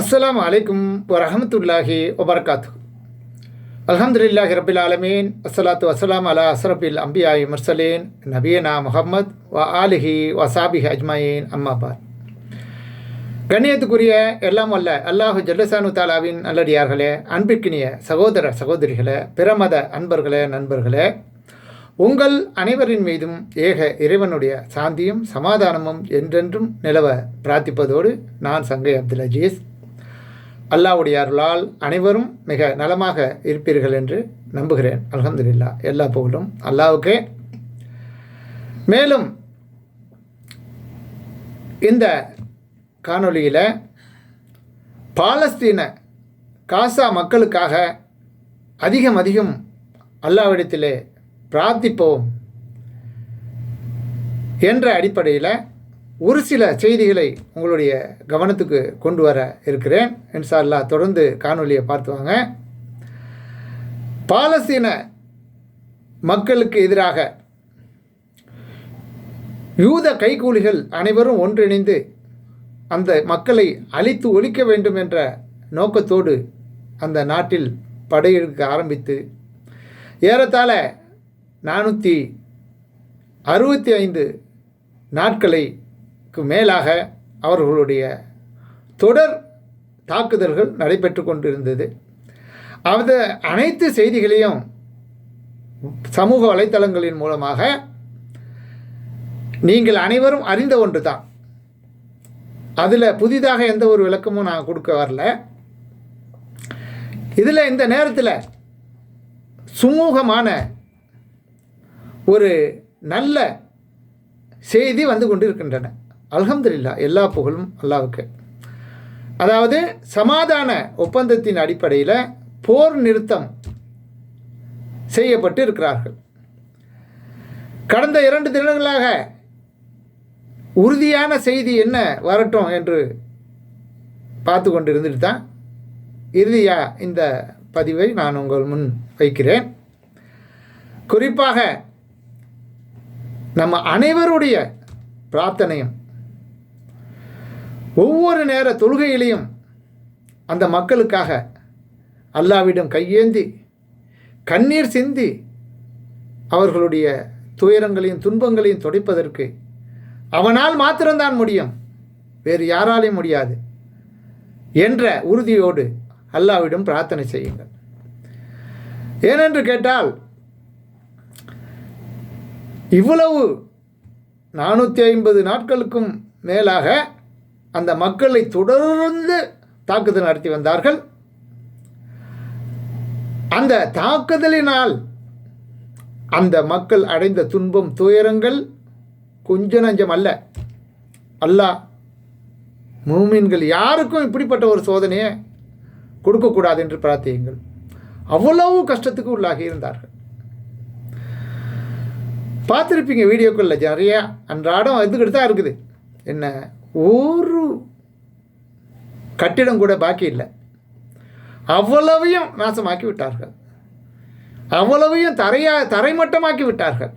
அஸ்லாம் அலைக்கும் வரஹமத்துல்லாஹி வபரகாத்து அல்ஹம்துலில்லாஹி ரபில் ஆலமீன் அஸ்ஸலாத்து வஸ்ஸலாம் அலா அஸ்ரபில் அம்பியாய் முர்சலேன் நபியனா முஹம்மத் வ ஆலிஹி வசாபிஹி அஜ்மாயின் அம்மாபார் கண்ணியத்துக்குரிய எல்லாம் அல்ல அல்லாஹு ஜல்லசானு தாலாவின் நல்லடியார்களே அன்பிற்கினிய சகோதர சகோதரிகளே பிரமத அன்பர்களே நண்பர்களே உங்கள் அனைவரின் மீதும் ஏக இறைவனுடைய சாந்தியும் சமாதானமும் என்றென்றும் நிலவ பிரார்த்திப்பதோடு நான் சங்கை அப்துல் அஜீஸ். அல்லாவுடைய அருளால் அனைவரும் மிக நலமாக இருப்பீர்கள் என்று நம்புகிறேன். அல்ஹம்துலில்லா எல்லா புகழும் அல்லாவுக்கே. மேலும் இந்த காணொளியில் பாலஸ்தீன காசா மக்களுக்காக அதிகம் அதிகம் அல்லாவிடத்திலே பிரார்த்திப்போம் என்ற அடிப்படையில் ஒரு சில செய்திகளை உங்களுடைய கவனத்துக்கு கொண்டு வர இருக்கிறேன். இன்ஷா அல்லாஹ் தொடர்ந்து காணொலியை பார்த்துவாங்க பாலஸ்தீன மக்களுக்கு எதிராக யூத கைகூலிகள் அனைவரும் ஒன்றிணைந்து அந்த மக்களை அழித்து ஒழிக்க வேண்டும் என்ற நோக்கத்தோடு அந்த நாட்டில் படையெடுக்க ஆரம்பித்து ஏறத்தாழ நானூற்றி அறுபத்தி ஐந்து நாட்களைக்கு மேலாக அவர்களுடைய தொடர் தாக்குதல்கள் நடைபெற்று கொண்டிருந்தது. அந்த அனைத்து செய்திகளையும் சமூக வலைத்தளங்களின் மூலமாக நீங்கள் அனைவரும் அறிந்த ஒன்று தான் அதில் புதிதாக எந்த ஒரு விளக்கமும் நான் கொடுக்க வரல. இதில் இந்த நேரத்தில் சுமூகமான ஒரு நல்ல செய்தி வந்து கொண்டிருக்கின்றன. அலமதுல்லா எல்லா புகழும் அல்லாவுக்கு அதாவது சமாதான ஒப்பந்தத்தின் அடிப்படையில் போர் நிறுத்தம் செய்யப்பட்டு இருக்கிறார்கள். கடந்த இரண்டு தினங்களாக உறுதியான செய்தி என்ன வரட்டும் என்று பார்த்து கொண்டு இருந்துட்டு தான் இறுதியாக இந்த பதிவை நான் உங்கள் முன் வைக்கிறேன். குறிப்பாக நம்ம அனைவருடைய பிரார்த்தனையும் ஒவ்வொரு நேர தொழுகையிலையும் அந்த மக்களுக்காக அல்லாவிடம் கையேந்தி கண்ணீர் சிந்தி அவர்களுடைய துயரங்களையும் துன்பங்களையும் துடைப்பதற்கு அவனால் மாத்திரம்தான் முடியும். வேறு யாராலையும் முடியாது என்ற உறுதியோடு அல்லாவிடம் பிரார்த்தனை செய்யுங்கள். ஏனென்று கேட்டால் இவ்வளவு நானூற்றி ஐம்பது நாட்களுக்கும் மேலாக அந்த மக்களை தொடர்ந்து தாக்குதல் நடத்தி வந்தார்கள். அந்த தாக்குதலினால் அந்த மக்கள் அடைந்த துன்பம் துயரங்கள் கொஞ்ச நஞ்சம் அல்ல. அல்லாஹ் மூமின்கள் யாருக்கும் இப்படிப்பட்ட ஒரு சோதனையை கொடுக்கக்கூடாது என்று பிரார்த்தியுங்கள். அவ்வளவு கஷ்டத்துக்கு உள்ளாகி இருந்தார்கள். பார்த்துருப்பீங்க வீடியோக்களில் நிறையா அன்றாடம் இதுக்கிட்டு தான் இருக்குது? என்ன ஒரு கட்டிடம் கூட பாக்கி இல்லை. அவ்வளவையும் நாசமாக்கி விட்டார்கள். அவ்வளவையும் தரையா தரைமட்டமாக்கி விட்டார்கள்.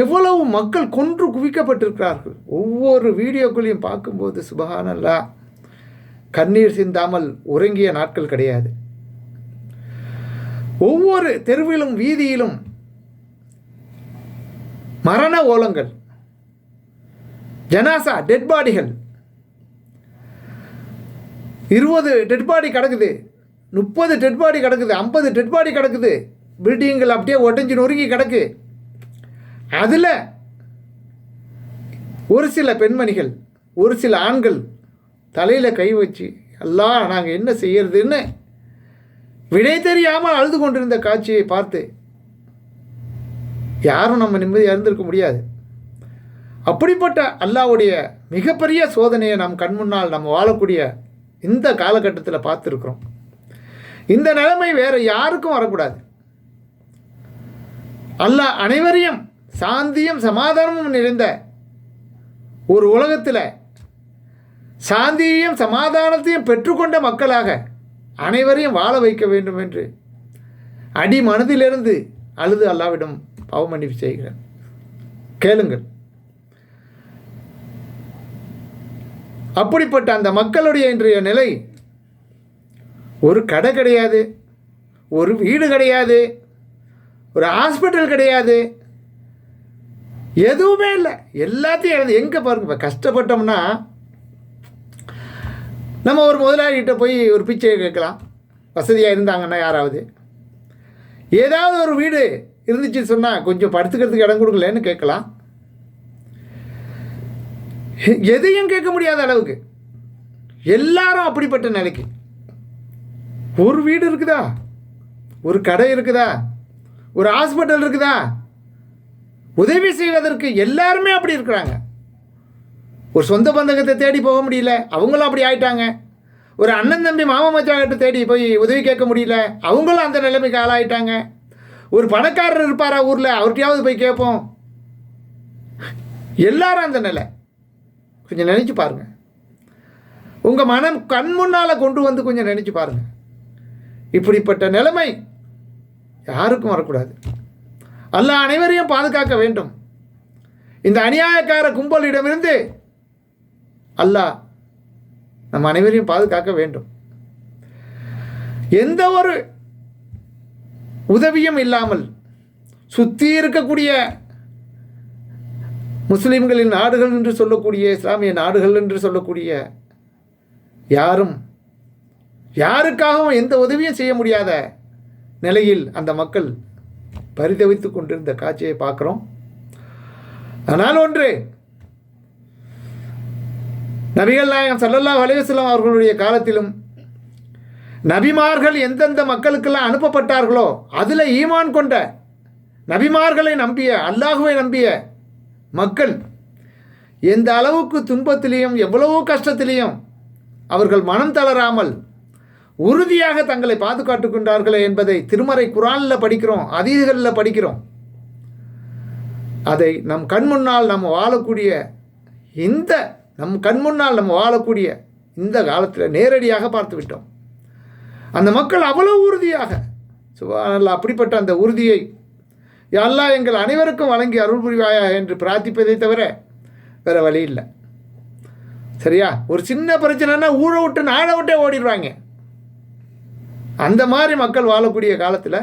எவ்வளவு மக்கள் கொன்று குவிக்கப்பட்டிருக்கிறார்கள். ஒவ்வொரு வீடியோக்களையும் பார்க்கும்போது சுபகானல்லா கண்ணீர் சிந்தாமல் உறங்கிய நாட்கள் கிடையாது. ஒவ்வொரு தெருவிலும் வீதியிலும் மரண ஓலங்கள் ஜனாசா டெட் பாடிகள் இருபது டெட் பாடி கிடக்குது முப்பது டெட் பாடி கிடக்குது ஐம்பது டெட் பாடி கிடக்குது. பில்டிங்கள் அப்படியே உடஞ்சி நொறுங்கி கிடக்கு. அதில் ஒரு சில பெண்மணிகள் ஒரு சில ஆண்கள் தலையில் கை வச்சு எல்லாம் நாங்கள் என்ன செய்யறதுன்னு? விடை தெரியாமல் அழுது கொண்டிருந்த காட்சியை பார்த்து யாரும் நம்ம நிம்மதியாக இருந்திருக்க முடியாது. அப்படிப்பட்ட அல்லாவுடைய மிகப்பெரிய சோதனையை நம் கண் முன்னால் நம்ம வாழக்கூடிய இந்த காலகட்டத்தில் பார்த்துருக்குறோம். இந்த நிலைமை வேறு யாருக்கும் வரக்கூடாது. அல்லாஹ் அனைவரையும் சாந்தியும் சமாதானமும் நிறைந்த ஒரு உலகத்தில் சாந்தியையும் சமாதானத்தையும் பெற்றுக்கொண்ட மக்களாக அனைவரையும் வாழ வைக்க வேண்டும் என்று அடி மனதிலிருந்து அழுது அல்லாவிடம் பாவமன்னிப்பு செய்கிறேன். கேளுங்கள். அப்படிப்பட்ட அந்த மக்களுடைய இன்றைய நிலை ஒரு கடை கிடையாது ஒரு வீடு கிடையாது ஒரு ஹாஸ்பிட்டல் கிடையாது எதுவுமே இல்லை. எல்லாத்தையும் இழந்து எங்கே பாருங்க இப்போ கஷ்டப்பட்டோம்னா நம்ம ஒரு முதலாளிகிட்ட போய் ஒரு பிச்சை கேட்கலாம். வசதியாக இருந்தாங்கன்னா யாராவது. ஏதாவது ஒரு வீடு இருந்துச்சுன்னு சொன்னால் கொஞ்சம் படுத்துக்கிறதுக்கு இடம் கொடுக்கலன்னு கேட்கலாம். எதையும் கேட்க முடியாத அளவுக்கு. எல்லாரும் அப்படிப்பட்ட நிலைக்கு. ஒரு வீடு இருக்குதா? ஒரு கடை இருக்குதா? ஒரு ஹாஸ்பிட்டல் இருக்குதா? உதவி செய்வதற்கு எல்லாருமே அப்படி இருக்கிறாங்க. ஒரு சொந்த பந்தகத்தை தேடி போக முடியல அவங்களும் அப்படி ஆயிட்டாங்க. ஒரு அண்ணன் தம்பி மாமா மச்சாங்கிட்ட தேடி போய் உதவி கேட்க முடியல அவங்களும் அந்த நிலைமைக்கு ஆளாயிட்டாங்க. ஒரு பணக்காரர் இருப்பாரா ஊரில்? அவர்கிட்டயாவது போய் கேட்போம் எல்லாரும் அந்த நிலை. கொஞ்சம் நினச்சி பாருங்க. உங்கள் மனம் கண் முன்னால் கொண்டு வந்து கொஞ்சம் நினச்சி பாருங்க. இப்படிப்பட்ட நிலைமை யாருக்கும் வரக்கூடாது. அல்ல அனைவரையும் பாதுகாக்க வேண்டும். இந்த அநியாயக்கார கும்பலிடமிருந்து அல்லாஹ் நம் அனைவரையும் பாதுகாக்க வேண்டும். எந்த ஒரு உதவியும் இல்லாமல் சுற்றி இருக்கக்கூடிய முஸ்லீம்களின் நாடுகள் என்று சொல்லக்கூடிய இஸ்லாமிய நாடுகள் என்று சொல்லக்கூடிய யாரும் யாருக்காகவும் எந்த உதவியும் செய்ய முடியாத நிலையில் அந்த மக்கள் பரிதவித்து கொண்டிருந்த காட்சியை பார்க்குறோம். ஆனால் ஒன்று நபிகள் நாயகம் சல்லல்லா அலைவசல்லம் அவர்களுடைய காலத்திலும் நபிமார்கள் எந்தெந்த மக்களுக்கெல்லாம் அனுப்பப்பட்டார்களோ அதில் ஈமான் கொண்ட நபிமார்களை நம்பிய அல்லாஹுவை நம்பிய மக்கள் எந்த அளவுக்கு துன்பத்திலையும் எவ்வளவோ கஷ்டத்திலையும் அவர்கள் மனம் தளராமல் உறுதியாக தங்களை பாதுகாத்துக்கொண்டார்களே என்பதை திருமறை குரானில் படிக்கிறோம் அதீதுகளில் படிக்கிறோம். அதை நம் கண் முன்னால் நம்ம வாழக்கூடிய இந்த நம் கண் முன்னால் நம்ம வாழக்கூடிய இந்த காலத்தில் நேரடியாக பார்த்து விட்டோம் அந்த மக்கள் அவ்வளோ உறுதியாக. சுபானல்லா அப்படிப்பட்ட அந்த உறுதியை அல்லாஹ் எங்கள் அனைவருக்கும் வழங்கி அருள் புரிவாயா என்று பிரார்த்திப்பதை தவிர வேறு வழி இல்லை. சரியா? ஒரு சின்ன பிரச்சனைனா ஊழ விட்டு நாடை விட்டே ஓடிடுவாங்க. அந்த மாதிரி மக்கள் வாழக்கூடிய காலத்தில்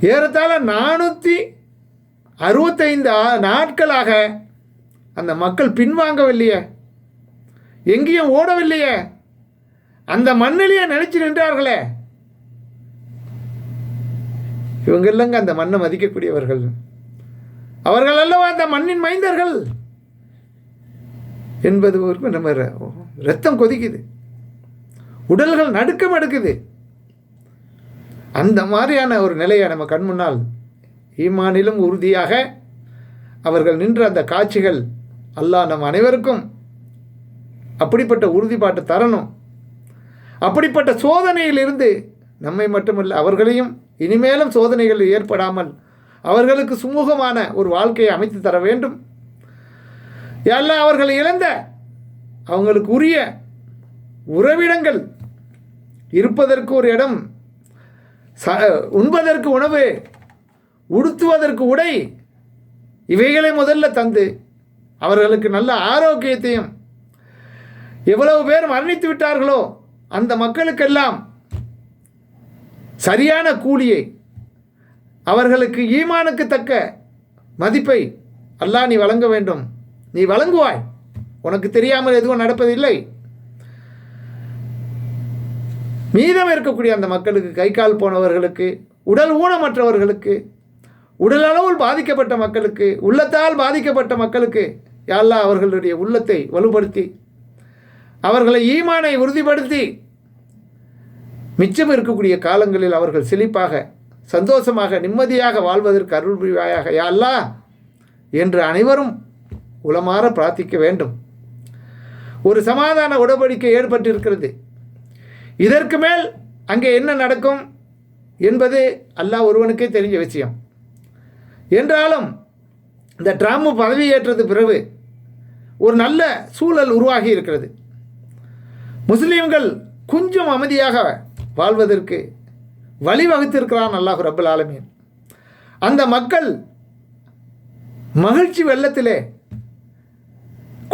ஏறத்தாழ நானூற்றி அறுபத்தைந்து நாட்களாக அந்த மக்கள் பின்வாங்கவில்லையே. எங்கேயும் ஓடவில்லையே. அந்த மண்ணிலேயே நினைச்சு நின்றார்களே. இவங்க இல்லைங்க அந்த மண்ணை மதிக்கக்கூடியவர்கள். அவர்கள் அல்லவா அந்த மண்ணின் மைந்தர்கள்? என்பது ஒரு நம்ம ர- ரத்தம் கொதிக்குது. உடல்கள் நடுக்கம் எடுக்குது. அந்த மாதிரியான ஒரு நிலையை நம்ம கண் முன்னால் ஈமானிலும் உறுதியாக அவர்கள் நின்ற அந்த காட்சிகள் அல்லாஹ் நம் அனைவருக்கும் அப்படிப்பட்ட உறுதிப்பாட்டு தரணும். அப்படிப்பட்ட சோதனையிலிருந்து நம்மை மட்டுமல்ல அவர்களையும் இனிமேலும் சோதனைகள் ஏற்படாமல் அவர்களுக்கு சுமூகமான ஒரு வாழ்க்கையை அமைத்து தர வேண்டும். எல்லாம் அவர்கள் இழந்த அவங்களுக்கு உரிய உறவிடங்கள் இருப்பதற்கு ஒரு இடம் ச உண்பதற்கு உணவு உடுத்துவதற்கு உடை இவைகளை முதல்ல தந்து அவர்களுக்கு நல்ல ஆரோக்கியத்தையும் எவ்வளவு பேர் மரணித்து விட்டார்களோ அந்த மக்களுக்கெல்லாம் சரியான கூலியை அவர்களுக்கு ஈமானுக்கு தக்க மதிப்பை அல்லாஹ் நீ வழங்க வேண்டும். நீ வழங்குவாய். உனக்கு தெரியாமல் எதுவும் நடப்பதில்லை. மீதம் இருக்கக்கூடிய அந்த மக்களுக்கு கை கால் போனவர்களுக்கு உடல் ஊனமற்றவர்களுக்கு உடலளவில் பாதிக்கப்பட்ட மக்களுக்கு உள்ளத்தால் பாதிக்கப்பட்ட மக்களுக்கு யாழ்லா அவர்களுடைய உள்ளத்தை வலுப்படுத்தி அவர்களை ஈமானை உறுதிப்படுத்தி மிச்சம் இருக்கக்கூடிய காலங்களில் அவர்கள் செழிப்பாக சந்தோஷமாக நிம்மதியாக வாழ்வதற்கு அருள் புரிவாயாக. யா அல்லா என்று அனைவரும் உளமாற பிரார்த்திக்க வேண்டும். ஒரு சமாதான உடன்படிக்கை ஏற்பட்டிருக்கிறது. இதற்கு மேல் அங்கே என்ன நடக்கும் என்பது அல்லாஹ் ஒருவனுக்கே தெரிஞ்ச விஷயம். என்றாலும் இந்த ட்ராம் பதவியேற்றது பிறகு ஒரு நல்ல சூழல் உருவாகி இருக்கிறது. முஸ்லீம்கள் கொஞ்சம் அமைதியாக வாழ்வதற்கு வழிவகுத்திருக்கிறான் அல்லாஹு ரபுல் ஆலமீன். அந்த மக்கள் மகிழ்ச்சி வெள்ளத்திலே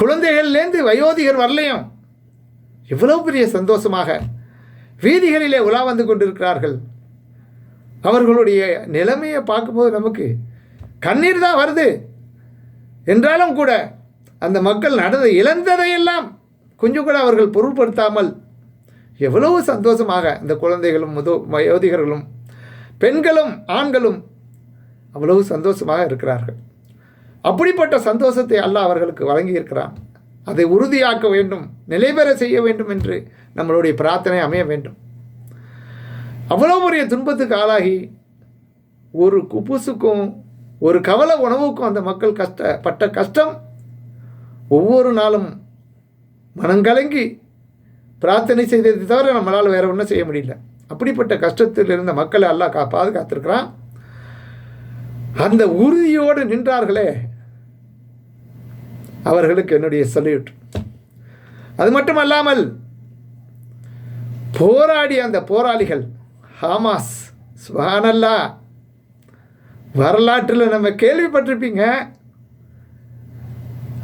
குழந்தைகள்லேருந்து வயோதிகர் வரலையும் இவ்வளவு பெரிய சந்தோஷமாக வீதிகளிலே உலா வந்து கொண்டிருக்கிறார்கள். அவர்களுடைய நிலைமையை பார்க்கும்போது நமக்கு கண்ணீர் தான் வருது. என்றாலும் கூட அந்த மக்கள் நடந்த இழந்ததையெல்லாம் கொஞ்சம் கூட அவர்கள் பொருட்படுத்தாமல் எவ்வளவு சந்தோஷமாக இந்த குழந்தைகளும் முது வயோதிகர்களும் பெண்களும் ஆண்களும் அவ்வளவு சந்தோஷமாக இருக்கிறார்கள். அப்படிப்பட்ட சந்தோஷத்தை அல்லாஹ் அவர்களுக்கு வழங்கியிருக்கிறான். அதை உறுதியாக்க வேண்டும் நிலைபெற செய்ய வேண்டும் என்று நம்மளுடைய பிரார்த்தனை அமைய வேண்டும். அவ்வளோ பெரிய துன்பத்துக்கு ஆளாகி ஒரு குப்புசுக்கும் ஒரு கவலை உணவுக்கும் அந்த மக்கள் கஷ்டப்பட்ட கஷ்டம் ஒவ்வொரு நாளும் மனங்கலங்கி பிரார்த்தனை செய்ததை தவிர நம்மளால் வேறு ஒன்றும் செய்ய முடியல. அப்படிப்பட்ட கஷ்டத்தில் இருந்த மக்களை எல்லாம் கா பாதுகாத்திருக்கிறான். அந்த உறுதியோடு நின்றார்களே. அவர்களுக்கு என்னுடைய சல்யூட் அது மட்டும் அல்லாமல் போராடிய அந்த போராளிகள் ஹாமாஸ் சுபானல்லா வரலாற்றில் நம்ம கேள்விப்பட்டிருப்பீங்க.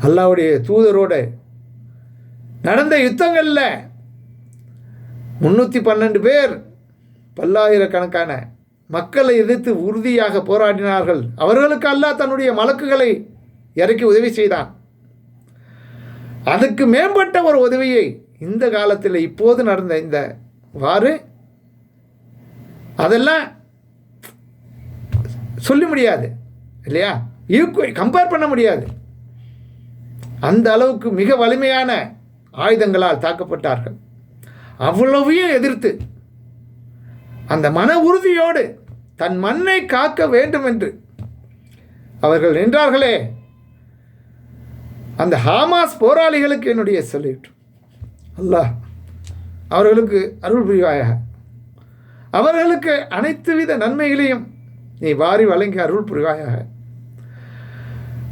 அல்லாவுடைய தூதரோடு நடந்த யுத்தங்களில் முன்னூற்றி பன்னெண்டு பேர் பல்லாயிரக்கணக்கான மக்களை எதிர்த்து உறுதியாக போராடினார்கள். அவர்களுக்கு அல்லாஹ் தன்னுடைய மலக்குகளை இறக்கி உதவி செய்தான். அதுக்கு மேம்பட்ட ஒரு உதவியை இந்த காலத்தில் இப்போது நடந்த இந்த வாறு அதெல்லாம் சொல்ல முடியாது இல்லையா? ஈக்குவல் கம்பேர் பண்ண முடியாது. அந்த அளவுக்கு மிக வலிமையான ஆயுதங்களால் தாக்கப்பட்டார்கள். அவ்வளவையும் எதிர்த்து அந்த மன உறுதியோடு தன் மண்ணை காக்க வேண்டும் என்று அவர்கள் நின்றார்களே. அந்த ஹாமாஸ் போராளிகளுக்கு என்னுடைய சொல்லிட்டு அல்லாஹ் அவர்களுக்கு அருள் புரிவாயாக. அவர்களுக்கு அனைத்து வித நன்மைகளையும் நீ வாரி வழங்கி அருள் புரிவாயாக.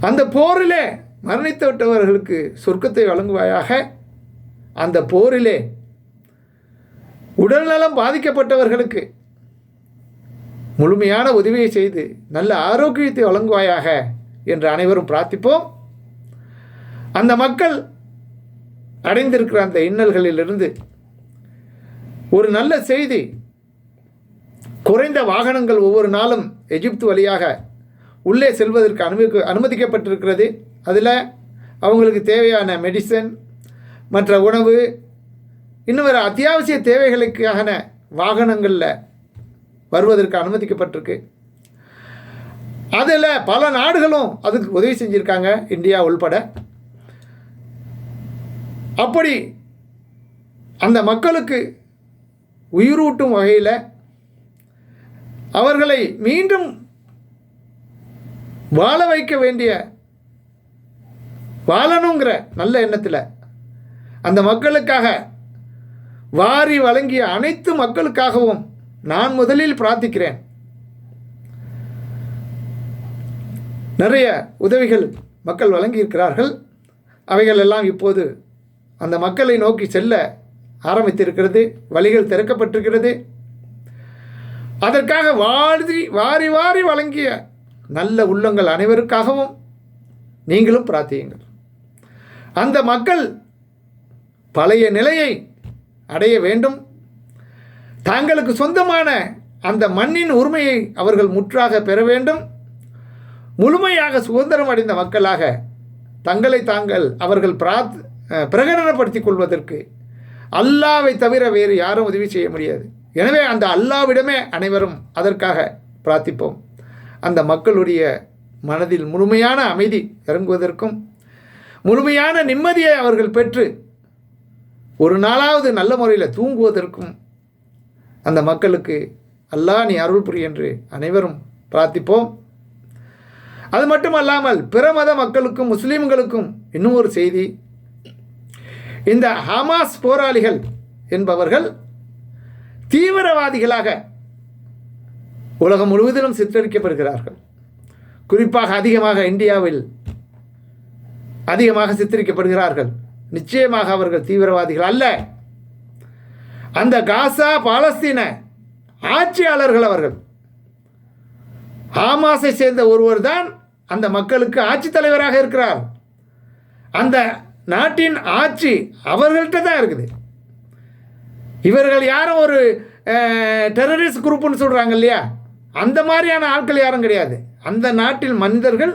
அந்த போரிலே மரணித்து விட்டவர்களுக்கு சொர்க்கத்தை வழங்குவாயாக. அந்த போரிலே உடல்நலம் பாதிக்கப்பட்டவர்களுக்கு முழுமையான உதவியை செய்து நல்ல ஆரோக்கியத்தை வழங்குவாயாக என்று அனைவரும் பிரார்த்திப்போம். அந்த மக்கள் அடைந்திருக்கிற அந்த இன்னல்களிலிருந்து ஒரு நல்ல செய்தி குறைந்த வாகனங்கள் ஒவ்வொரு நாளும் எகிப்து வழியாக உள்ளே செல்வதற்கு அனுமதி அனுமதிக்கப்பட்டிருக்கிறது. அதில் அவங்களுக்கு தேவையான மெடிசன் மற்ற உணவு இன்னும் வேறு அத்தியாவசிய தேவைகளுக்கான வாகனங்களில் வருவதற்கு அனுமதிக்கப்பட்டிருக்கு. அதில் பல நாடுகளும் அதுக்கு உதவி செஞ்சுருக்காங்க இந்தியா உள்பட. அப்படி அந்த மக்களுக்கு உயிரூட்டும் வகையில் அவர்களை மீண்டும் வாழ வைக்க வேண்டிய வாழணுங்கிற நல்ல எண்ணத்தில் அந்த மக்களுக்காக வாரி வழங்கிய அனைத்து மக்களுக்காகவும் நான் முதலில் பிரார்த்திக்கிறேன். நிறைய உதவிகள் மக்கள் வழங்கியிருக்கிறார்கள். அவைகள் எல்லாம் இப்போது அந்த மக்களை நோக்கி செல்ல ஆரம்பித்திருக்கிறது. வழிகள் திறக்கப்பட்டிருக்கிறது. அதற்காக வாரி வாரி வாரி வழங்கிய நல்ல உள்ளங்கள் அனைவருக்காகவும் நீங்களும் பிரார்த்தியுங்கள். அந்த மக்கள் பழைய நிலையை அடைய வேண்டும். தாங்களுக்கு சொந்தமான அந்த மண்ணின் உரிமையை அவர்கள் முற்றாக பெற வேண்டும். முழுமையாக சுதந்திரம் அடைந்த மக்களாக தங்களை தாங்கள் அவர்கள் பிராத் பிரகடனப்படுத்திக் கொள்வதற்கு அல்லாவை தவிர வேறு யாரும் உதவி செய்ய முடியாது. எனவே அந்த அல்லாவிடமே அனைவரும் அதற்காக பிரார்த்திப்போம். அந்த மக்களுடைய மனதில் முழுமையான அமைதி இறங்குவதற்கும் முழுமையான நிம்மதியை அவர்கள் பெற்று ஒரு நாளாவது நல்ல முறையில் தூங்குவதற்கும் அந்த மக்களுக்கு அல்லாஹ் நீ அருள் புரி என்று அனைவரும் பிரார்த்திப்போம். அது மட்டுமல்லாமல் பிற மத மக்களுக்கும் முஸ்லீம்களுக்கும் இன்னும் ஒரு செய்தி. இந்த ஹமாஸ் போராளிகள் என்பவர்கள் தீவிரவாதிகளாக உலகம் முழுவதிலும் சித்தரிக்கப்படுகிறார்கள். குறிப்பாக அதிகமாக இந்தியாவில் அதிகமாக சித்தரிக்கப்படுகிறார்கள். நிச்சயமாக அவர்கள் தீவிரவாதிகள் அல்ல. அந்த காசா பாலஸ்தீன ஆட்சியாளர்கள் அவர்கள். ஹாமாஸை சேர்ந்த ஒருவர் தான் அந்த மக்களுக்கு ஆட்சித் தலைவராக இருக்கிறார். அந்த நாட்டின் ஆட்சி அவர்கள்ட்ட தான் இருக்குது. இவர்கள் யாரும் ஒரு டெரரிஸ்ட் குரூப்புன்னு சொல்கிறாங்க இல்லையா? அந்த மாதிரியான ஆட்கள் யாரும் கிடையாது. அந்த நாட்டில் மனிதர்கள்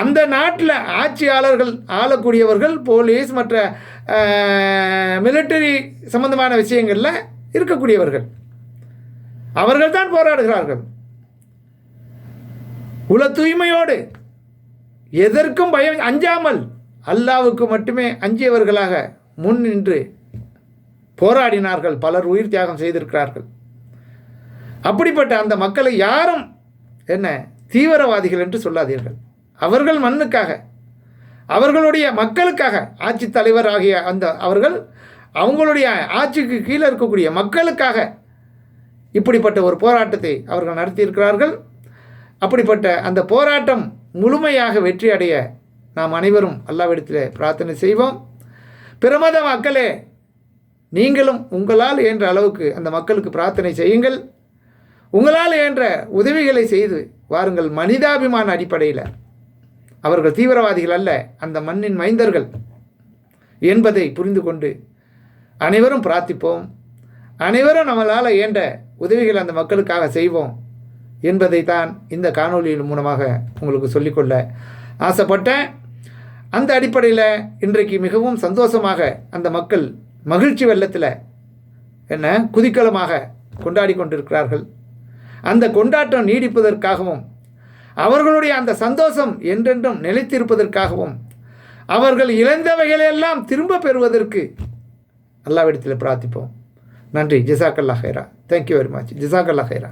அந்த நாட்டில் ஆட்சியாளர்கள் ஆளக்கூடியவர்கள் போலீஸ் மற்ற மிலிட்டரி சம்பந்தமான விஷயங்களில் இருக்கக்கூடியவர்கள். அவர்கள் தான் போராடுகிறார்கள். உல தூய்மையோடு எதற்கும் பயம் அஞ்சாமல் அல்லாவுக்கு மட்டுமே அஞ்சியவர்களாக முன் நின்று போராடினார்கள். பலர் உயிர் தியாகம் செய்திருக்கிறார்கள். அப்படிப்பட்ட அந்த மக்களை யாரும் என்ன தீவிரவாதிகள் என்று சொல்லாதீர்கள். அவர்கள் மண்ணுக்காக அவர்களுடைய மக்களுக்காக ஆட்சி தலைவர் ஆகிய அந்த அவர்கள் அவங்களுடைய ஆட்சிக்கு கீழே இருக்கக்கூடிய மக்களுக்காக இப்படிப்பட்ட ஒரு போராட்டத்தை அவர்கள் நடத்தியிருக்கிறார்கள். அப்படிப்பட்ட அந்த போராட்டம் முழுமையாக வெற்றி அடைய நாம் அனைவரும் அல்லாவிடத்தில் பிரார்த்தனை செய்வோம். பிரமத மக்களே நீங்களும் உங்களால் என்ற அளவுக்கு அந்த மக்களுக்கு பிரார்த்தனை செய்யுங்கள். உங்களால் என்ற உதவிகளை செய்து வாருங்கள் மனிதாபிமான அடிப்படையில். அவர்கள் தீவிரவாதிகள் அல்ல அந்த மண்ணின் மைந்தர்கள் என்பதை புரிந்து கொண்டு அனைவரும் பிரார்த்திப்போம். அனைவரும் நம்மளால் இயன்ற உதவிகள் அந்த மக்களுக்காக செய்வோம் என்பதை தான் இந்த காணொலியின் மூலமாக உங்களுக்கு சொல்லிக்கொள்ள ஆசைப்பட்டேன். அந்த அடிப்படையில் இன்றைக்கு மிகவும் சந்தோஷமாக அந்த மக்கள் மகிழ்ச்சி வெள்ளத்தில் என்ன குதிக்கலமாக கொண்டாடி கொண்டிருக்கிறார்கள். அந்த கொண்டாட்டம் நீடிப்பதற்காகவும் அவர்களுடைய அந்த சந்தோஷம் என்றென்றும் நிலைத்திருப்பதற்காகவும் அவர்கள் இழந்தவைகளெல்லாம் திரும்ப பெறுவதற்கு அல்லாவிடத்தில் பிரார்த்திப்போம். நன்றி. ஜிசாக்கல்லா ஹைரா தேங்க்யூ வெரி மச் ஜிசாக்கல்லா ஹைரா